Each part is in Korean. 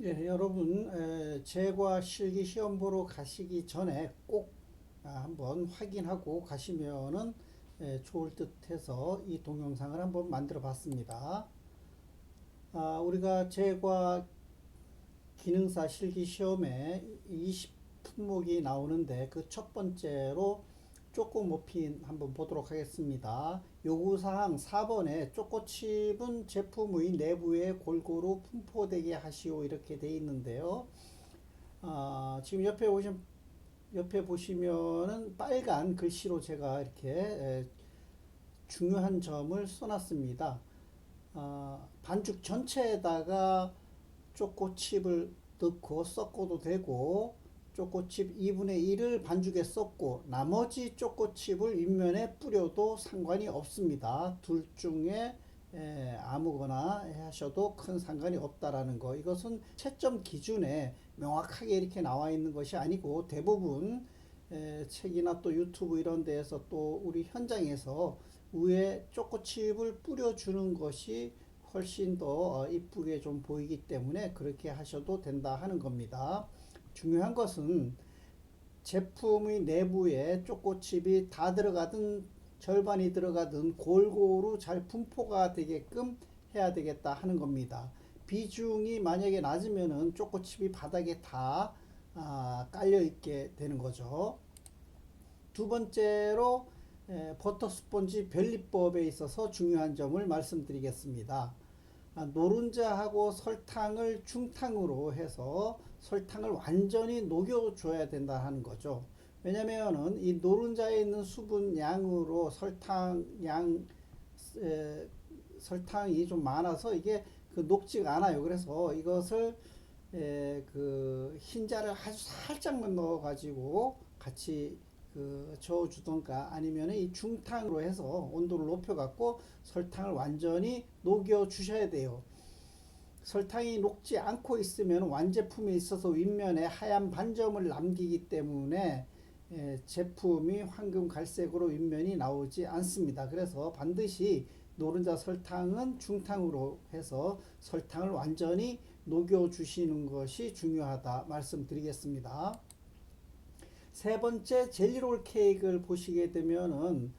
예, 여러분 에, 제과 실기 시험 보러 가시기 전에 꼭 아, 한번 확인하고 가시면은 에, 좋을 듯해서 이 동영상을 한번 만들어 봤습니다. 아, 우리가 제과 기능사 실기 시험에 20품목이 나오는데 그 첫 번째로 쪼꼬 모핀 한번 보도록 하겠습니다. 요구사항 4번에 쪼꼬칩은 제품의 내부에 골고루 분포되게 하시오 이렇게 돼 있는데요. 아, 지금 옆에 보시면 옆에 보시면은 빨간 글씨로 제가 이렇게 에, 중요한 점을 써놨습니다. 아, 반죽 전체에다가 초코칩을 넣고 섞어도 되고 초코칩 2분의 1을 반죽에 섞고 나머지 초코칩을 윗면에 뿌려도 상관이 없습니다. 둘 중에 에, 아무거나 하셔도 큰 상관이 없다라는 거. 이것은 채점 기준에 명확하게 이렇게 나와 있는 것이 아니고 대부분 에, 책이나 또 유튜브 이런 데에서 또 우리 현장에서 위에 초코칩을 뿌려주는 것이 훨씬 더 어, 이쁘게 좀 보이기 때문에 그렇게 하셔도 된다 하는 겁니다. 중요한 것은 제품의 내부에 초코칩이 다 들어가든 절반이 들어가든 골고루 잘 분포가 되게끔 해야 되겠다 하는 겁니다. 비중이 만약에 낮으면은 초코칩이 바닥에 다 아, 깔려 있게 되는 거죠. 두 번째로 에, 버터 스펀지 변리법에 있어서 중요한 점을 말씀드리겠습니다. 아, 노른자하고 설탕을 중탕으로 해서 설탕을 완전히 녹여줘야 된다 하는 거죠. 왜냐면은 이 노른자에 있는 수분 양으로 설탕 양 에, 설탕이 좀 많아서 이게 그 녹지가 않아요. 그래서 이것을 에, 그 흰자를 아주 살짝만 넣어 가지고 같이 그 저어주던가 아니면 이 중탕으로 해서 온도를 높여 갖고 설탕을 완전히 녹여 주셔야 돼요. 설탕이 녹지 않고 있으면 완제품에 있어서 윗면에 하얀 반점을 남기기 때문에 예, 제품이 황금 갈색으로 윗면이 나오지 않습니다. 그래서 반드시 노른자 설탕은 중탕으로 해서 설탕을 완전히 녹여 주시는 것이 중요하다 말씀드리겠습니다. 세 번째 젤리롤 케이크를 보시게 되면은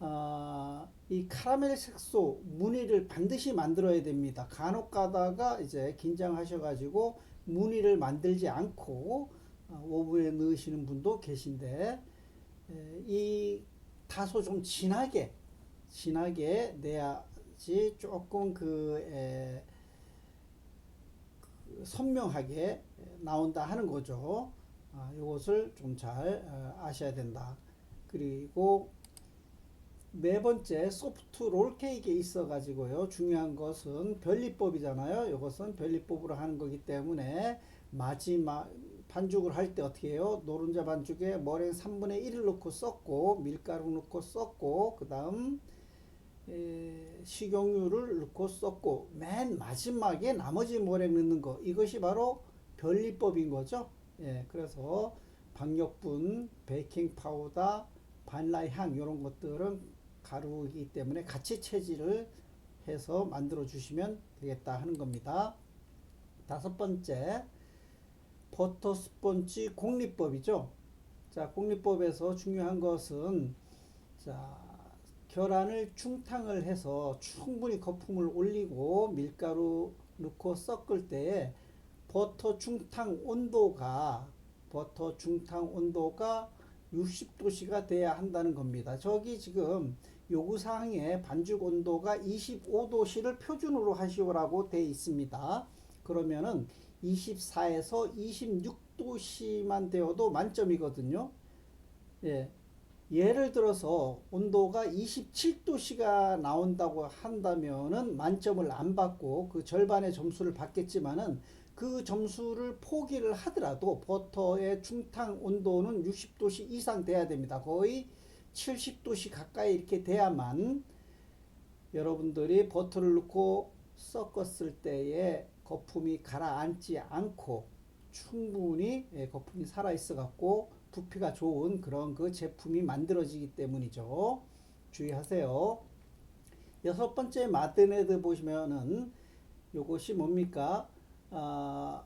아, 이 카라멜 색소 무늬를 반드시 만들어야 됩니다. 간혹 가다가 이제 긴장하셔가지고 무늬를 만들지 않고 아, 오븐에 넣으시는 분도 계신데 에, 이 다소 좀 진하게 진하게 내야지 조금 그, 에, 그 선명하게 나온다 하는 거죠. 아, 이것을 좀 잘 아셔야 된다. 그리고 네 번째 소프트 롤 케이크에 있어 가지고요. 중요한 것은 변리법이잖아요. 이것은 변리법으로 하는 거기 때문에 마지막 반죽을 할 때 어떻게 해요? 노른자 반죽에 머랭 3분의 1을 넣고 섞고 밀가루 넣고 섞고 그 다음 식용유를 넣고 섞고 맨 마지막에 나머지 머랭 넣는 거 이것이 바로 변리법인 거죠. 예, 그래서 박력분, 베이킹 파우더, 바닐라 향 이런 것들은 가루이기 때문에 같이 체질을 해서 만들어 주시면 되겠다 하는 겁니다. 다섯 번째 버터 스펀지 공리법이죠. 자, 공리법에서 중요한 것은 자, 계란을 중탕을 해서 충분히 거품을 올리고 밀가루 넣고 섞을 때에 버터 중탕 온도가 버터 중탕 온도가 60도씨가 돼야 한다는 겁니다. 저기 지금 요구사항에 반죽 온도가 25도씨를 표준으로 하시오라고 되어 있습니다. 그러면은 24에서 26도씨만 되어도 만점이거든요. 예. 예를 들어서 온도가 27도씨가 나온다고 한다면은 만점을 안 받고 그 절반의 점수를 받겠지만은 그 점수를 포기를 하더라도 버터의 중탕 온도는 60도씨 이상 돼야 됩니다. 거의 70도씨 가까이 이렇게 돼야만 여러분들이 버터를 넣고 섞었을 때에 거품이 가라앉지 않고 충분히 예, 거품이 살아 있어 갖고 부피가 좋은 그런 그 제품이 만들어지기 때문이죠. 주의하세요. 여섯 번째 마드네드 보시면은 요것이 뭡니까? 아,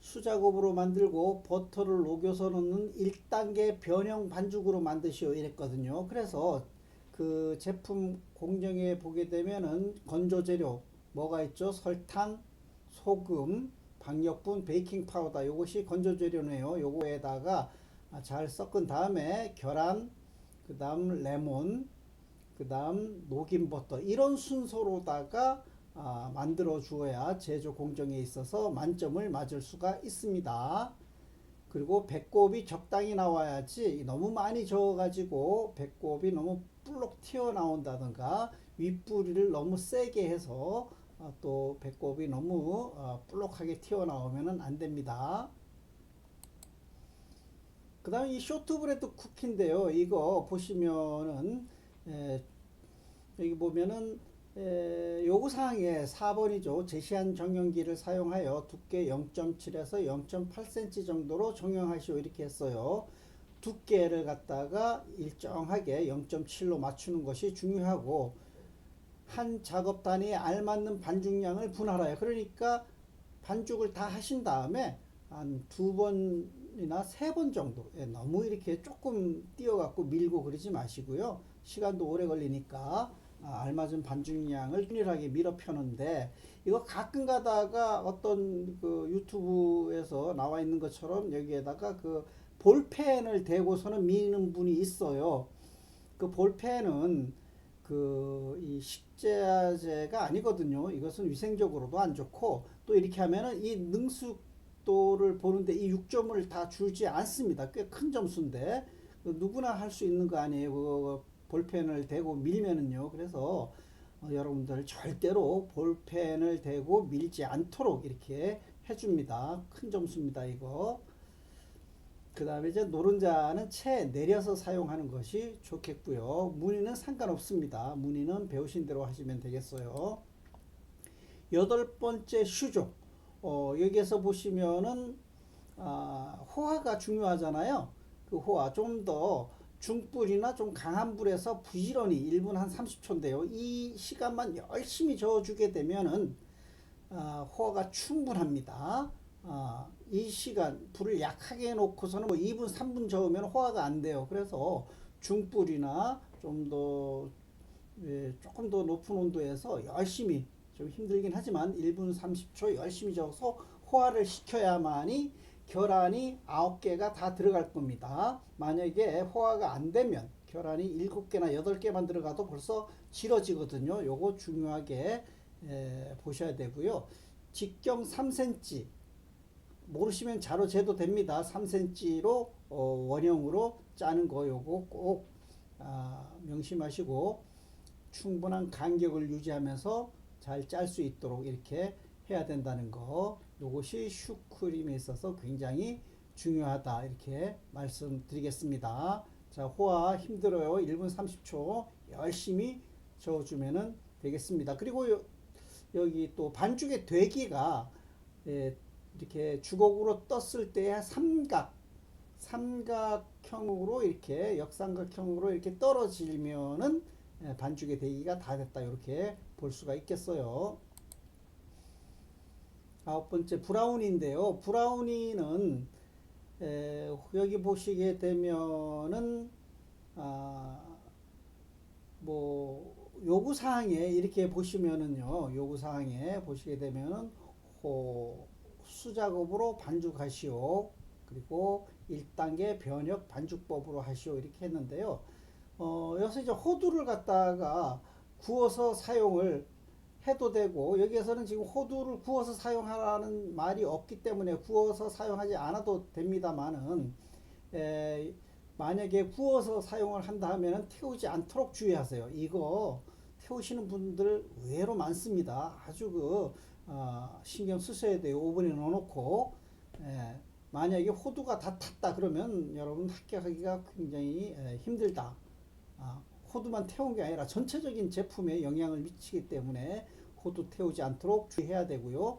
수작업으로 만들고 버터를 녹여서 넣는 1단계 변형 반죽으로 만드시오 이랬거든요. 그래서 그 제품 공정에 보게 되면은 건조 재료 뭐가 있죠? 설탕, 소금, 박력분, 베이킹 파우더 요것이 건조 재료네요. 요거에다가 아, 잘 섞은 다음에 계란, 그다음 레몬, 그다음 녹인 버터 이런 순서로다가 아, 만들어 주어야 제조 공정에 있어서 만점을 맞을 수가 있습니다. 그리고 배꼽이 적당히 나와야지 너무 많이 저어가지고 배꼽이 너무 불록 튀어나온다든가 윗부리를 너무 세게 해서 어, 또 배꼽이 너무 어, 볼록하게 튀어나오면 안 됩니다. 그 다음에 이 쇼트브레드 쿠키인데요. 이거 보시면은 에, 여기 보면은 에, 요구사항에 4번이죠. 제시한 정형기를 사용하여 두께 0.7에서 0.8cm 정도로 정형하시오 이렇게 했어요. 두께를 갖다가 일정하게 0.7로 맞추는 것이 중요하고 한 작업 단위에 알맞는 반죽량을 분할하여 그러니까 반죽을 다 하신 다음에 한 두 번이나 세 번 정도 예, 너무 이렇게 조금 띄어갖고 밀고 그러지 마시고요 시간도 오래 걸리니까 아, 알맞은 반죽량을 균일하게 밀어 펴는데 이거 가끔 가다가 어떤 그 유튜브에서 나와 있는 것처럼 여기에다가 그 볼펜을 대고서는 미는 분이 있어요. 그 볼펜은 그 이 식재제가 아니거든요. 이것은 위생적으로도 안 좋고 또 이렇게 하면은 이 능숙도를 보는데 이 6점을 다 주지 않습니다. 꽤 큰 점수인데 그 누구나 할 수 있는 거 아니에요. 그 볼펜을 대고 밀면은요. 그래서 어, 여러분들 절대로 볼펜을 대고 밀지 않도록 이렇게 해줍니다. 큰 점수입니다. 이거. 그 다음에 이제 노른자는 채 내려서 사용하는 것이 좋겠고요. 무늬는 상관없습니다. 무늬는 배우신 대로 하시면 되겠어요. 여덟 번째 슈족. 어, 여기에서 보시면은 아, 호화가 중요하잖아요. 그 호화 좀 더 중불이나 좀 강한 불에서 부지런히 1분 한 30초인데요. 이 시간만 열심히 저어주게 되면은 아, 호화가 충분합니다. 아, 이 시간 불을 약하게 해놓고서는 뭐 2분 3분 저으면 호화가 안 돼요. 그래서 중불이나 좀더 예, 조금 더 높은 온도에서 열심히 좀 힘들긴 하지만 1분 30초 열심히 저어서 호화를 시켜야만이 계란이 9개가 다 들어갈 겁니다. 만약에 호화가 안 되면 계란이 7개나 8개만 들어가도 벌써 질어지거든요. 요거 중요하게 에, 보셔야 되고요. 직경 3cm 모르시면 자로 재도 됩니다. 3cm로 어, 원형으로 짜는 거 요거 꼭 아, 명심하시고 충분한 간격을 유지하면서 잘 짤 수 있도록 이렇게 해야 된다는 거 요것이 슈크림에 있어서 굉장히 중요하다 이렇게 말씀드리겠습니다. 자 호화 힘들어요. 1분 30초 열심히 저어주면은 되겠습니다. 그리고 요, 여기 또 반죽의 되기가 예, 이렇게 주걱으로 떴을 때 삼각 삼각형으로 이렇게 역삼각형으로 이렇게 떨어지면은 예, 반죽의 대기가 다 됐다 이렇게 볼 수가 있겠어요. 아홉 번째 브라우니인데요. 브라우니는 에, 여기 보시게 되면은 아, 뭐 요구 사항에 이렇게 보시면은요. 요구 사항에 보시게 되면은 호, 수작업으로 반죽하시오. 그리고 1단계 변혁 반죽법으로 하시오. 이렇게 했는데요. 어, 여기서 이제 호두를 갖다가 구워서 사용을 해도 되고 여기에서는 지금 호두를 구워서 사용하라는 말이 없기 때문에 구워서 사용하지 않아도 됩니다만은 에, 만약에 구워서 사용을 한다 하면은 태우지 않도록 주의하세요. 이거 태우시는 분들 의외로 많습니다. 아주 그 어, 신경 쓰셔야 돼요. 오븐에 넣어놓고 에, 만약에 호두가 다 탔다 그러면 여러분 합격하기가 굉장히 에, 힘들다. 아, 호두만 태운 게 아니라 전체적인 제품에 영향을 미치기 때문에 호두 태우지 않도록 주의해야 되고요.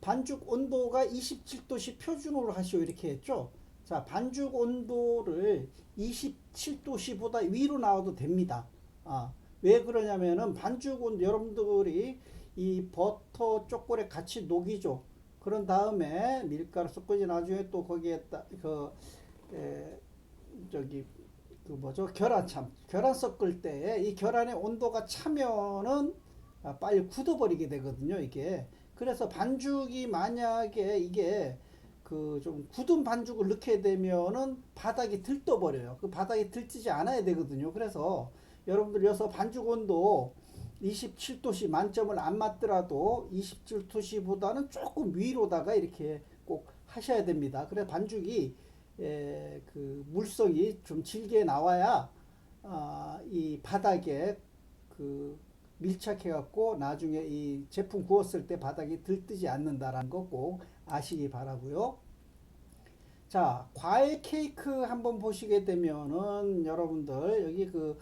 반죽 온도가 27도씨 표준으로 하시오 이렇게 했죠. 자, 반죽 온도를 27도씨보다 위로 나와도 됩니다. 아, 왜 그러냐면은 반죽 온 여러분들이 이 버터 초콜릿 같이 녹이죠. 그런 다음에 밀가루 섞고 나중에 또 거기에다 그 에, 저기 그 뭐죠? 계란 참 계란 섞을 때이 계란의 온도가 차면은 아, 빨리 굳어버리게 되거든요 이게. 그래서 반죽이 만약에 이게 그 좀 굳은 반죽을 넣게 되면은 바닥이 들떠버려요. 그 바닥이 들뜨지 않아야 되거든요. 그래서 여러분들 여기서 반죽 온도 27도씨 만점을 안 맞더라도 27도씨보다는 조금 위로다가 이렇게 꼭 하셔야 됩니다. 그래 반죽이 에, 그 물성이 좀 질게 나와야 아, 이 바닥에 그 밀착해 갖고 나중에 이 제품 구웠을 때 바닥이 들뜨지 않는다라는 거 꼭 아시기 바라고요. 자, 과일 케이크 한번 보시게 되면은 여러분들 여기 그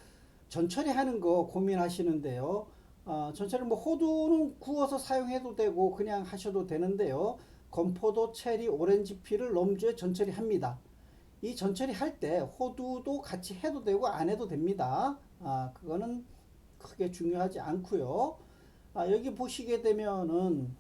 전처리 하는 거 고민하시는데요. 어, 전처리 뭐 호두는 구워서 사용해도 되고 그냥 하셔도 되는데요. 건포도, 체리, 오렌지 피를 럼주에 전처리 합니다. 이 전처리 할 때 호두도 같이 해도 되고 안 해도 됩니다. 아, 그거는 크게 중요하지 않고요. 아, 여기 보시게 되면은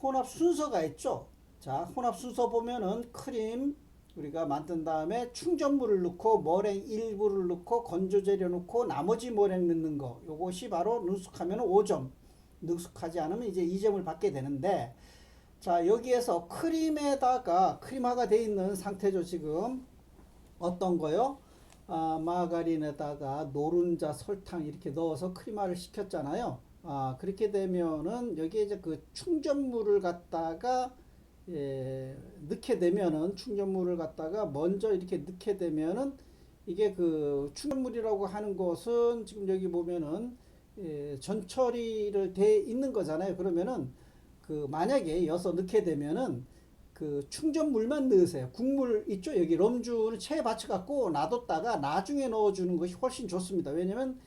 혼합 순서가 있죠. 자, 혼합 순서 보면은 크림 우리가 만든 다음에 충전물을 넣고 머랭 일부를 넣고 건조 재료 넣고 나머지 머랭 넣는 거. 요것이 바로 능숙하면 5점. 능숙하지 않으면 이제 2점을 받게 되는데 자, 여기에서 크림에다가 크림화가 돼 있는 상태죠, 지금. 어떤 거요? 아, 마가린에다가 노른자, 설탕 이렇게 넣어서 크림화를 시켰잖아요. 아, 그렇게 되면은 여기에 이제 그 충전물을 갖다가 예, 넣게 되면은 충전물을 갖다가 먼저 이렇게 넣게 되면은 이게 그 충전물이라고 하는 것은 지금 여기 보면은 예, 전처리를 돼 있는 거잖아요. 그러면은 그 만약에 여서 넣게 되면은 그 충전물만 넣으세요. 국물 있죠? 여기 럼주를 체에 받쳐 갖고 놔뒀다가 나중에 넣어주는 것이 훨씬 좋습니다. 왜냐면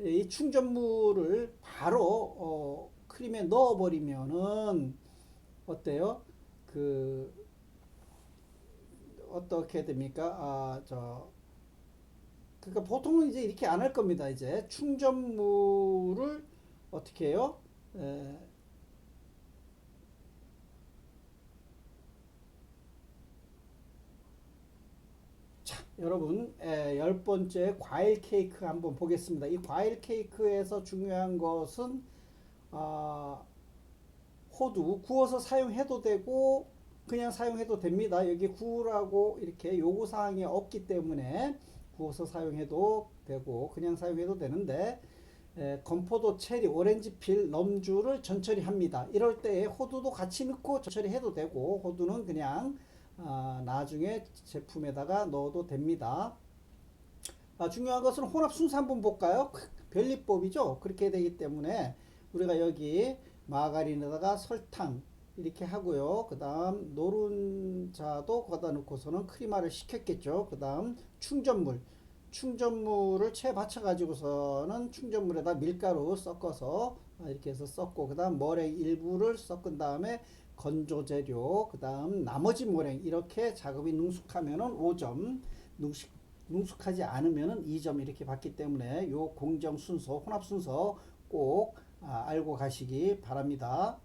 이 충전물을 바로 어, 크림에 넣어버리면은 어때요? 그 어떻게 됩니까? 아, 저 그러니까 보통은 이제 이렇게 안 할 겁니다. 이제 충전물을 어떻게 해요? 에, 자, 여러분, 에, 열 번째 과일 케이크 한번 보겠습니다. 이 과일 케이크에서 중요한 것은 아, 호두 구워서 사용해도 되고 그냥 사용해도 됩니다. 여기 구우라고 이렇게 요구 사항이 없기 때문에 구워서 사용해도 되고 그냥 사용해도 되는데 에, 건포도, 체리, 오렌지 필, 럼주를 전처리 합니다. 이럴 때 호두도 같이 넣고 전처리 해도 되고 호두는 그냥 아, 나중에 제품에다가 넣어도 됩니다. 아, 중요한 것은 혼합 순서 한번 볼까요? 변리법이죠. 그렇게 되기 때문에 우리가 여기 마가린에다가 설탕 이렇게 하고요. 그 다음 노른자도 거기다 넣고서는 크리마를 시켰겠죠. 그 다음 충전물. 충전물을 채 받쳐 가지고서는 충전물에다 밀가루 섞어서 이렇게 해서 섞고 그 다음 머랭 일부를 섞은 다음에 건조 재료 그 다음 나머지 머랭 이렇게 작업이 능숙하면은 5점 능숙, 능숙하지 않으면은 2점 이렇게 받기 때문에 요 공정 순서 혼합 순서 꼭 아, 알고 가시기 바랍니다.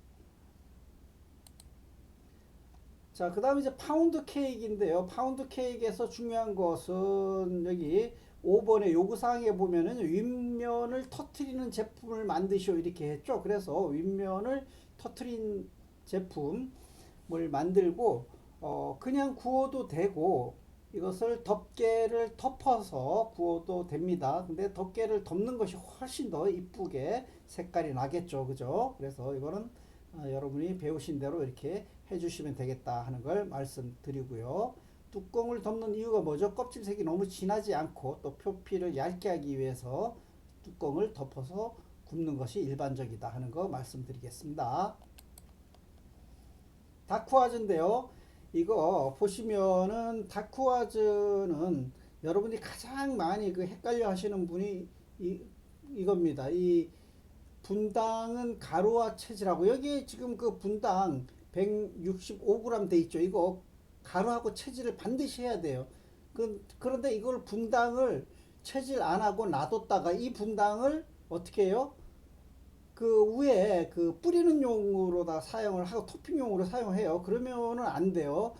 자, 그 다음에 이제 파운드 케이크인데요. 파운드 케이크에서 중요한 것은 여기 5번의 요구사항에 보면은 윗면을 터트리는 제품을 만드시오 이렇게 했죠. 그래서 윗면을 터트린 제품을 만들고 어, 그냥 구워도 되고 이것을 덮개를 덮어서 구워도 됩니다. 근데 덮개를 덮는 것이 훨씬 더 이쁘게 색깔이 나겠죠. 그죠? 그래서 이거는 어, 여러분이 배우신 대로 이렇게 해주시면 되겠다 하는 걸 말씀드리고요. 뚜껑을 덮는 이유가 뭐죠? 껍질색이 너무 진하지 않고 또 표피를 얇게 하기 위해서 뚜껑을 덮어서 굽는 것이 일반적이다 하는 거 말씀드리겠습니다. 다쿠아즈인데요. 이거 보시면은 다쿠아즈는 여러분이 가장 많이 그 헷갈려 하시는 분이 이, 이겁니다. 이 분당은 가루와 체질하고 여기 지금 그 분당 165g 돼 있죠. 이거 가루하고 체질을 반드시 해야 돼요. 그, 그런데 이걸 분당을 체질 안 하고 놔뒀다가 이 분당을 어떻게 해요? 그 위에 그 뿌리는 용으로 다 사용을 하고 토핑용으로 사용해요. 그러면은 안 돼요.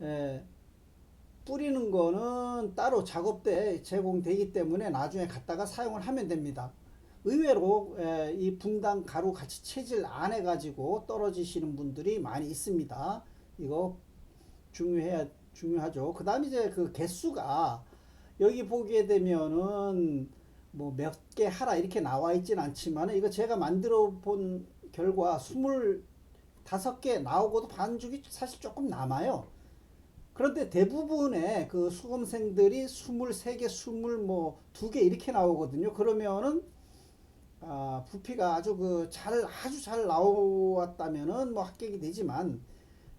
예, 뿌리는 거는 따로 작업대에 제공되기 때문에 나중에 갖다가 사용을 하면 됩니다. 의외로 예, 이 분당 가루 같이 체질 안 해가지고 떨어지시는 분들이 많이 있습니다. 이거 중요해야 중요하죠. 그 다음 이제 그 개수가 여기 보게 되면은 뭐 몇 개 하라 이렇게 나와 있진 않지만 이거 제가 만들어 본 결과 25개 나오고도 반죽이 사실 조금 남아요. 그런데 대부분의 그 수험생들이 23개, 20, 뭐, 2개 이렇게 나오거든요. 그러면은, 아, 부피가 아주 그 잘, 아주 잘 나왔다면은 뭐 합격이 되지만,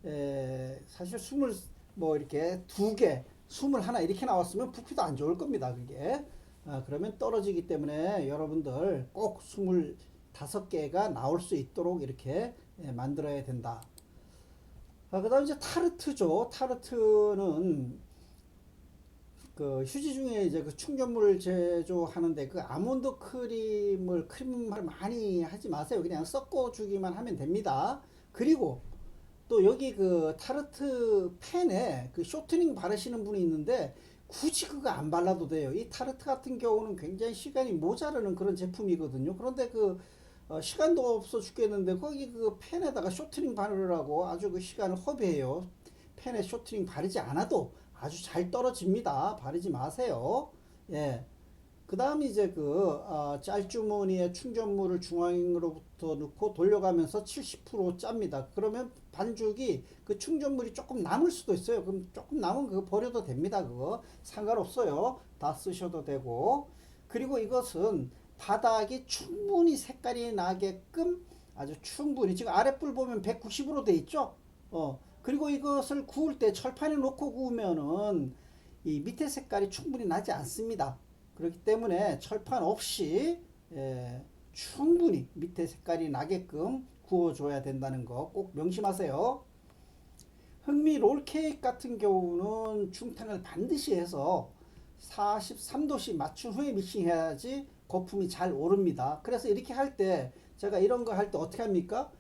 에, 사실 20, 뭐 이렇게 2개, 21 이렇게 나왔으면 부피도 안 좋을 겁니다. 그게. 아, 그러면 떨어지기 때문에 여러분들 꼭 25개가 나올 수 있도록 이렇게 예, 만들어야 된다. 아, 그 다음 이제 타르트죠. 타르트는 그 휴지 중에 이제 그 충전물 제조하는데 그 아몬드 크림을 크림을 많이 하지 마세요. 그냥 섞어 주기만 하면 됩니다. 그리고 또 여기 그 타르트 펜에 그 쇼트닝 바르시는 분이 있는데 굳이 그거 안 발라도 돼요. 이 타르트 같은 경우는 굉장히 시간이 모자르는 그런 제품이거든요. 그런데 그 어, 시간도 없어 죽겠는데 거기 그 펜에다가 쇼트닝 바르라고 아주 그 시간을 허비해요. 펜에 쇼트닝 바르지 않아도 아주 잘 떨어집니다. 바르지 마세요. 예. 그 다음 이제 그 어, 짤주머니에 충전물을 중앙으로부터 넣고 돌려가면서 70% 짭니다. 그러면 반죽이 그 충전물이 조금 남을 수도 있어요. 그럼 조금 남은 그거 버려도 됩니다. 그거 상관없어요. 다 쓰셔도 되고 그리고 이것은 바닥이 충분히 색깔이 나게끔 아주 충분히 지금 아랫불 보면 190으로 돼 있죠. 어 그리고 이것을 구울 때 철판에 놓고 구우면은 이 밑에 색깔이 충분히 나지 않습니다. 그렇기 때문에 철판 없이 예, 충분히 밑에 색깔이 나게끔 구워줘야 된다는 거 꼭 명심하세요. 흑미 롤케이크 같은 경우는 중탕을 반드시 해서 43도씨 맞춘 후에 믹싱해야지 거품이 잘 오릅니다. 그래서 이렇게 할 때 제가 이런 거 할 때 어떻게 합니까?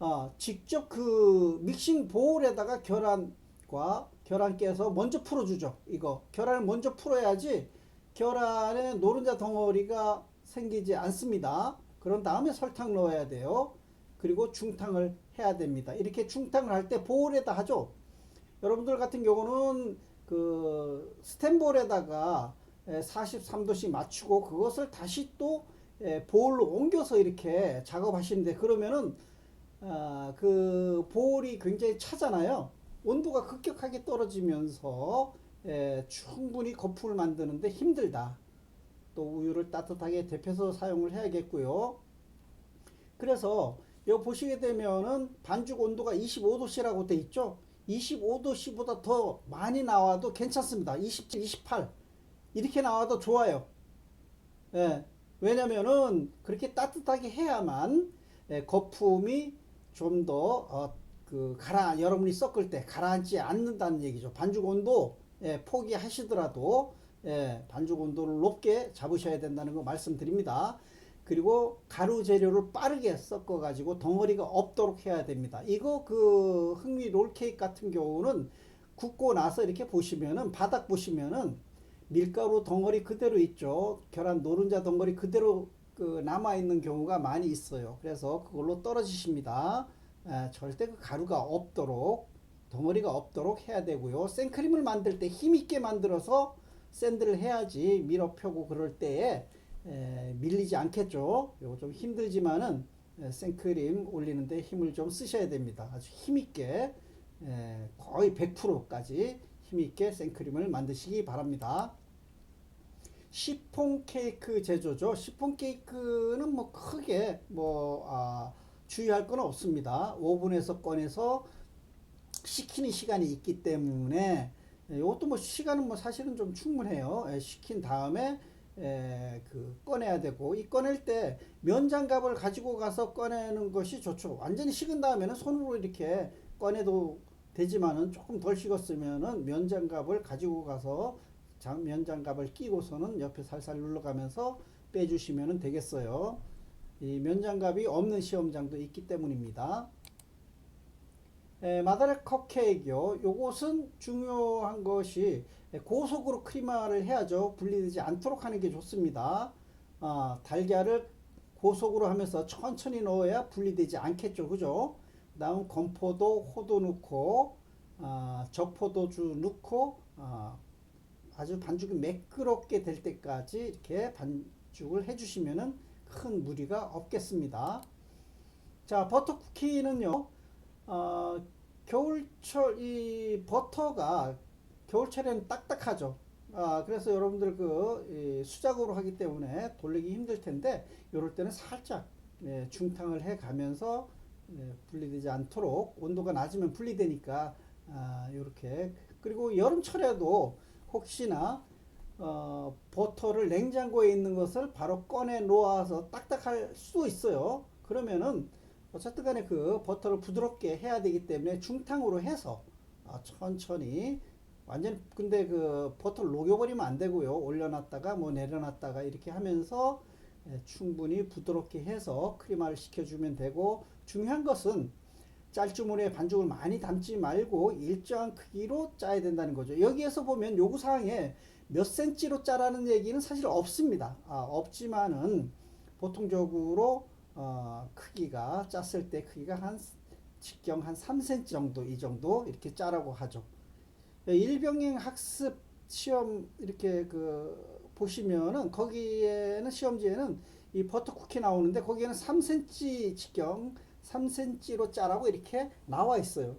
어, 직접 그 믹싱 보울에다가 계란과 계란 깨서 먼저 풀어주죠. 이거 계란을 먼저 풀어야지 계란에 노른자 덩어리가 생기지 않습니다. 그런 다음에 설탕 넣어야 돼요. 그리고 중탕을 해야 됩니다. 이렇게 중탕을 할 때 보울에다 하죠. 여러분들 같은 경우는 그 스탠볼에다가 43도씩 맞추고 그것을 다시 또 보울로 옮겨서 이렇게 작업하시는데 그러면은 아, 그 보울이 굉장히 차잖아요. 온도가 급격하게 떨어지면서 에, 충분히 거품을 만드는데 힘들다. 또 우유를 따뜻하게 데펴서 사용을 해야겠고요. 그래서 여기 보시게 되면은 반죽 온도가 25도씨라고 돼 있죠. 25도씨보다 더 많이 나와도 괜찮습니다. 27, 28 이렇게 나와도 좋아요. 예, 왜냐면은 그렇게 따뜻하게 해야만 예, 거품이 좀더 어, 그 가라 여러분이 섞을 때 가라앉지 않는다는 얘기죠. 반죽 온도 예, 포기하시더라도 예, 반죽 온도를 높게 잡으셔야 된다는 거 말씀드립니다. 그리고 가루 재료를 빠르게 섞어 가지고 덩어리가 없도록 해야 됩니다. 이거 그 흑미 롤케이크 같은 경우는 굽고 나서 이렇게 보시면은 바닥 보시면은 밀가루 덩어리 그대로 있죠. 계란 노른자 덩어리 그대로 그 남아 있는 경우가 많이 있어요. 그래서 그걸로 떨어지십니다. 에, 절대 그 가루가 없도록 덩어리가 없도록 해야 되고요. 생크림을 만들 때 힘 있게 만들어서 샌드를 해야지 밀어 펴고 그럴 때에 에, 밀리지 않겠죠. 이거 좀 힘들지만은 에, 생크림 올리는데 힘을 좀 쓰셔야 됩니다. 아주 힘있게 에, 거의 100%까지 힘있게 생크림을 만드시기 바랍니다. 시폰 케이크 제조죠. 시폰 케이크는 뭐 크게 뭐 아, 주의할 건 없습니다. 오븐에서 꺼내서 식히는 시간이 있기 때문에 예, 이것도 뭐 시간은 뭐 사실은 좀 충분해요. 예, 식힌 다음에 에, 그 꺼내야 되고 이 꺼낼 때 면장갑을 가지고 가서 꺼내는 것이 좋죠. 완전히 식은 다음에는 손으로 이렇게 꺼내도 되지만은 조금 덜 식었으면은 면장갑을 가지고 가서 장, 면장갑을 끼고서는 옆에 살살 눌러가면서 빼주시면 되겠어요. 이 면장갑이 없는 시험장도 있기 때문입니다. 에, 마다렉 컵케이크요. 요것은 중요한 것이 고속으로 크리마를 해야죠. 분리되지 않도록 하는 게 좋습니다. 아, 달걀을 고속으로 하면서 천천히 넣어야 분리되지 않겠죠. 그죠? 그 다음 건포도, 호도 넣고, 아, 적포도주 넣고, 아, 아주 반죽이 매끄럽게 될 때까지 이렇게 반죽을 해주시면은 큰 무리가 없겠습니다. 자, 버터 쿠키는요, 어, 겨울철 이 버터가 겨울철에는 딱딱하죠. 아, 그래서 여러분들 그 이, 수작으로 하기 때문에 돌리기 힘들 텐데 이럴 때는 살짝 예, 중탕을 해 가면서 예, 분리되지 않도록 온도가 낮으면 분리되니까 아, 이렇게 그리고 여름철에도 혹시나 어, 버터를 냉장고에 있는 것을 바로 꺼내 놓아서 딱딱할 수도 있어요. 그러면은 어쨌든 간에 그 버터를 부드럽게 해야 되기 때문에 중탕으로 해서 아, 천천히 완전 근데 그 버터를 녹여버리면 안 되고요. 올려놨다가 뭐 내려놨다가 이렇게 하면서 예, 충분히 부드럽게 해서 크리마를 시켜주면 되고 중요한 것은 짤주물에 반죽을 많이 담지 말고 일정한 크기로 짜야 된다는 거죠. 여기에서 보면 요구사항에 몇 센치로 짜라는 얘기는 사실 없습니다. 아, 없지만은 보통적으로 어, 크기가 짰을 때 크기가 한 직경 한 3cm 정도 이 정도 이렇게 짜라고 하죠. 예, 일병행 학습 시험 이렇게 그 보시면은 거기에는 시험지에는 이 버터 쿠키 나오는데 거기에는 3cm 직경 3cm로 짜라고 이렇게 나와 있어요.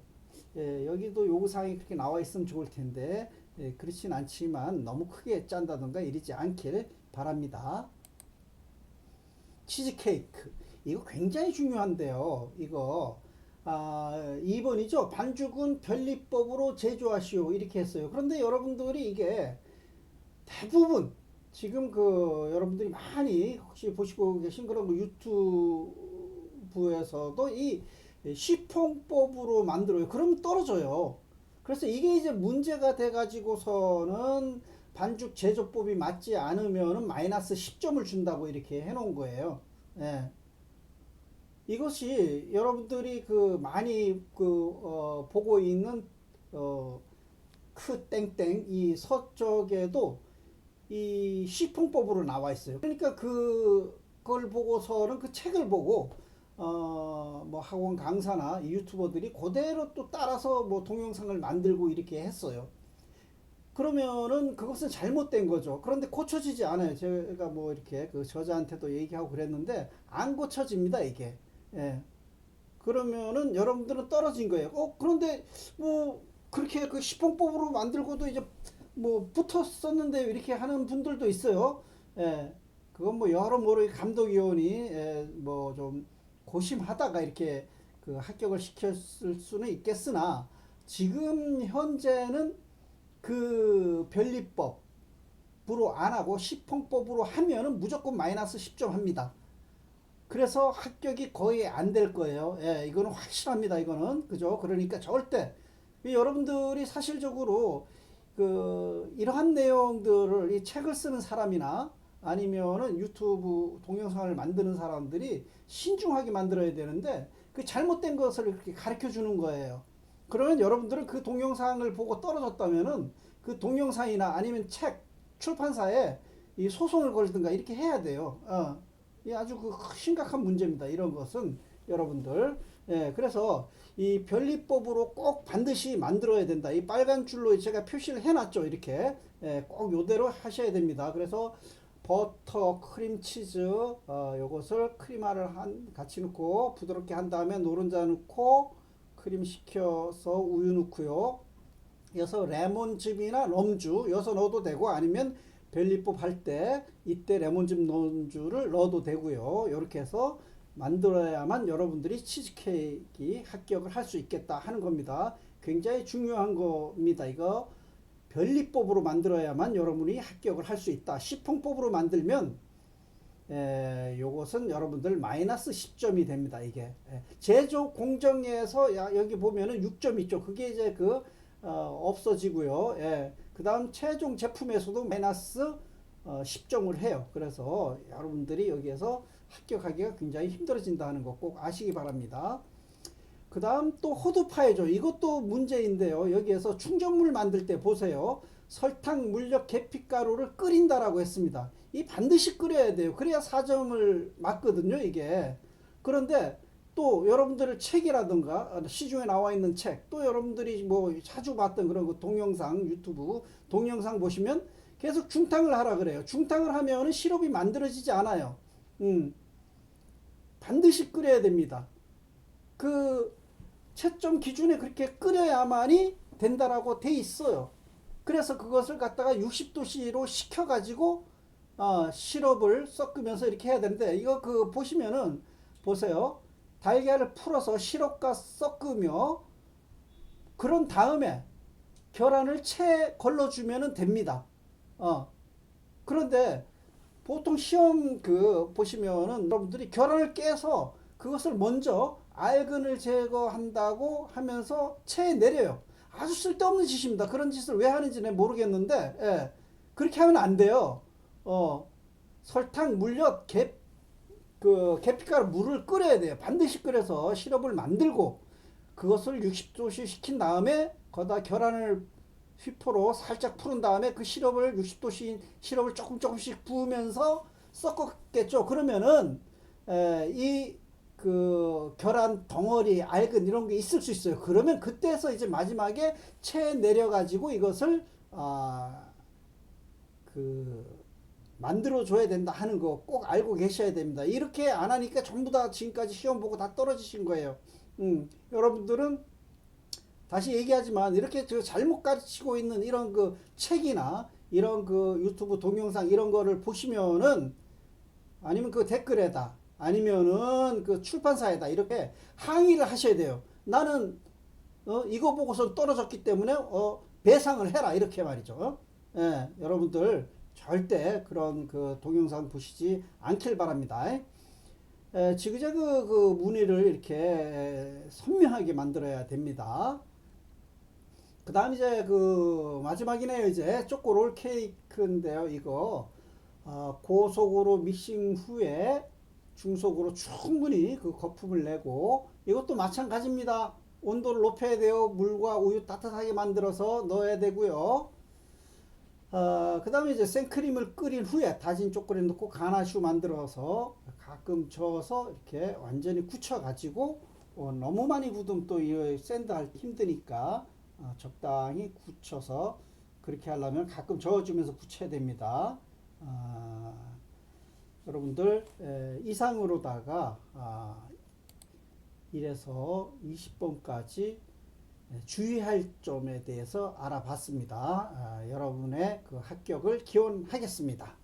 예, 여기도 요구사항이 그렇게 나와 있으면 좋을 텐데 예, 그렇진 않지만 너무 크게 짠다던가 이러지 않길 바랍니다. 치즈케이크 이거 굉장히 중요한데요. 이거 아, 2번이죠. 반죽은 변리법으로 제조하시오. 이렇게 했어요. 그런데 여러분들이 이게 대부분 지금 그 여러분들이 많이 혹시 보시고 계신 그런 그 유튜브에서도 이 시퐁법으로 만들어요. 그럼 떨어져요. 그래서 이게 이제 문제가 돼 가지고서는 반죽 제조법이 맞지 않으면은 마이너스 10점을 준다고 이렇게 해 놓은 거예요. 예. 이것이 여러분들이 그 많이 그 어, 보고 있는 어, 크 땡땡 이 서쪽에도 이 시풍법으로 나와 있어요. 그러니까 그걸 보고서는 그 책을 보고 어 뭐 학원 강사나 이 유튜버들이 그대로 또 따라서 뭐 동영상을 만들고 이렇게 했어요. 그러면은 그것은 잘못된 거죠. 그런데 고쳐지지 않아요. 제가 뭐 이렇게 그 저자한테도 얘기하고 그랬는데 안 고쳐집니다, 이게. 예. 그러면은 여러분들은 떨어진 거예요. 어, 그런데 뭐 그렇게 그 시pon법으로 만들고도 이제 뭐 붙었었는데 이렇게 하는 분들도 있어요. 예. 그건 뭐 여러모로 감독위원이 예, 뭐좀 고심하다가 이렇게 그 합격을 시켰을 수는 있겠으나 지금 현재는 그 변리법으로 안 하고 시pon법으로 하면은 무조건 마이너스 10점 합니다. 그래서 합격이 거의 안 될 거예요. 예, 이거는 확실합니다. 이거는 그죠? 그러니까 절대 여러분들이 사실적으로 그 이러한 내용들을 이 책을 쓰는 사람이나 아니면은 유튜브 동영상을 만드는 사람들이 신중하게 만들어야 되는데 그 잘못된 것을 이렇게 가르쳐 주는 거예요. 그러면 여러분들은 그 동영상을 보고 떨어졌다면은 그 동영상이나 아니면 책 출판사에 이 소송을 걸든가 이렇게 해야 돼요. 어. 이 아주 그 심각한 문제입니다. 이런 것은 여러분들. 예, 그래서 이 변리법으로 꼭 반드시 만들어야 된다. 이 빨간 줄로 제가 표시를 해놨죠. 이렇게 예, 꼭 요대로 하셔야 됩니다. 그래서 버터, 크림, 치즈, 어, 요것을 크리마를 한 같이 넣고 부드럽게 한 다음에 노른자 넣고 크림 식혀서 우유 넣고요. 여서 레몬즙이나 럼주 여서 넣어도 되고 아니면 벨리법 할 때 이때 레몬즙 논주를 넣어도 되고요. 이렇게 해서 만들어야만 여러분들이 치즈케이크 합격을 할 수 있겠다 하는 겁니다. 굉장히 중요한 겁니다. 이거 변리법으로 만들어야만 여러분이 합격을 할 수 있다. 시풍법으로 만들면 에, 요것은 여러분들 마이너스 10점이 됩니다. 이게 에, 제조 공정에서 야, 여기 보면은 6점 있죠. 그게 이제 그 어, 없어지고요. 예. 그 다음 최종 제품에서도 마이너스 어, 10점을 해요. 그래서 여러분들이 여기에서 합격하기가 굉장히 힘들어진다는 거 꼭 아시기 바랍니다. 그 다음 또 호두파이죠. 이것도 문제인데요. 여기에서 충전물을 만들 때 보세요. 설탕, 물엿, 계피가루를 끓인다라고 했습니다. 이 반드시 끓여야 돼요. 그래야 사점을 맞거든요, 이게. 그런데 또 여러분들 책이라든가 시중에 나와 있는 책, 또 여러분들이 뭐 자주 봤던 그런 그 동영상, 유튜브 동영상 보시면 계속 중탕을 하라 그래요. 중탕을 하면은 시럽이 만들어지지 않아요. 음. 반드시 끓여야 됩니다. 그 채점 기준에 그렇게 끓여야만이 된다라고 돼 있어요. 그래서 그것을 갖다가 60도씨로 식혀가지고 어, 시럽을 섞으면서 이렇게 해야 되는데 이거 그 보시면은 보세요. 달걀을 풀어서 시럽과 섞으며 그런 다음에 계란을 채 걸러주면은 됩니다. 어. 그런데 보통 시험 그 보시면은 여러분들이 계란을 깨서 그것을 먼저 알근을 제거한다고 하면서 체에 내려요. 아주 쓸데없는 짓입니다. 그런 짓을 왜 하는지는 모르겠는데, 예. 그렇게 하면 안 돼요. 어, 설탕, 물엿, 개, 그, 계피가루 물을 끓여야 돼요. 반드시 끓여서 시럽을 만들고, 그것을 60도씨 식힌 다음에, 거기다 계란을 휘포로 살짝 푸른 다음에 그 시럽을 60도씨 시럽을 조금 조금씩 부으면서 섞었겠죠. 그러면은, 에, 이, 그 계란 덩어리 알근 이런 게 있을 수 있어요. 그러면 그때서 이제 마지막에 채 내려 가지고 이것을 아그 만들어 줘야 된다 하는 거 꼭 알고 계셔야 됩니다. 이렇게 안 하니까 전부 다 지금까지 시험 보고 다 떨어지신 거예요. 음, 여러분들은 다시 얘기하지만 이렇게 저 잘못 가르치고 있는 이런 그 책이나 이런 그 유튜브 동영상 이런 거를 보시면은 아니면 그 댓글에다 아니면은 그 출판사에다 이렇게 항의를 하셔야 돼요. 나는 어, 이거 보고서 떨어졌기 때문에 어, 배상을 해라 이렇게 말이죠. 어? 예, 여러분들 절대 그런 그 동영상 보시지 않길 바랍니다. 에, 지그재그 그 무늬를 이렇게 선명하게 만들어야 됩니다. 그 다음 이제 그 마지막이네요. 이제 초코롤 케이크인데요. 이거 어, 고속으로 믹싱 후에 중속으로 충분히 그 거품을 내고 이것도 마찬가지입니다. 온도를 높여야 돼요. 물과 우유 따뜻하게 만들어서 넣어야 되고요. 어, 그 다음에 이제 생크림을 끓인 후에 다진 초콜릿 넣고 가나슈 만들어서 가끔 저어서 이렇게 완전히 굳혀가지고 어, 너무 많이 굳으면 또 이 샌드 하기 힘드니까 어, 적당히 굳혀서 그렇게 하려면 가끔 저어주면서 굳혀야 됩니다. 아, 여러분들 에, 이상으로다가 아, 1에서 20번까지 주의할 점에 대해서 알아봤습니다. 아, 여러분의 그 합격을 기원하겠습니다.